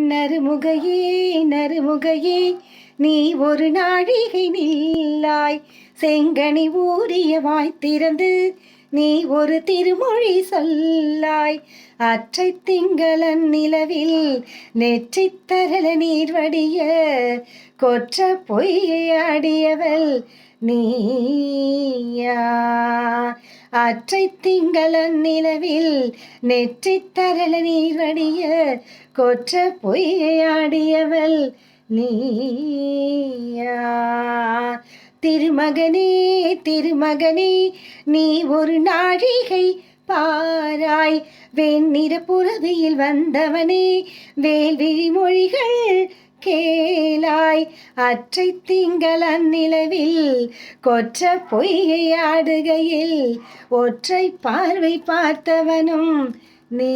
நறுமுகையே நறுமுகையே நீ ஒரு நாழிகை நில்லாய். செங்கனி ஊறிய வாய் திறந்து நீ ஒரு திருமொழி சொல்லாய். அற்றை திங்களன் நிலவில் நெற்றி தரல நீர் வடிய கொற்ற பொய்யை ஆடியவள் நீ. அற்றை திங்கள நிலவில் நெற்றி தரள நீர் கொற்ற நீயா. திருமகனே திருமகனே நீ ஒரு நாழிகை பாராய். வெண்ணிற புறவியில் வந்தவனே வேல்விழி மொழிகள் கேளாய். அற்றை திங்கள் அந்நிலவில் கொற்ற பொய்யை ஆடுகையில் ஒற்றை பார்வை பார்த்தவனும் நீ.